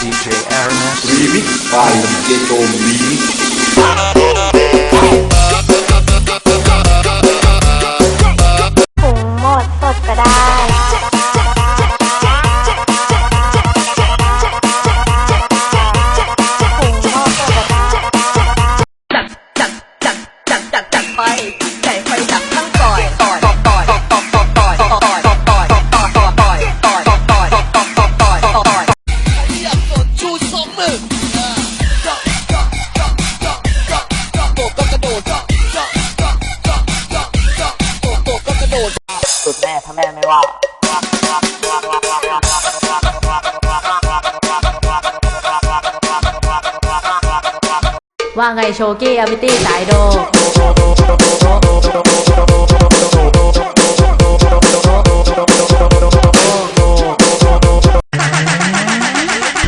DJ Aramis. Remix by Ghetto me. มือแม่ถ้าแม่ไม่ว่าว่าไงโชกี้อามิตี้สายโด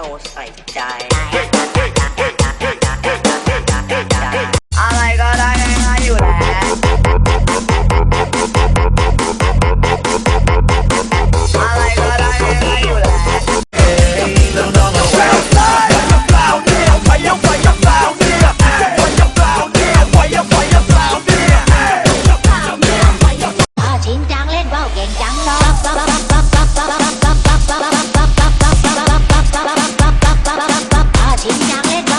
ก็โน อ่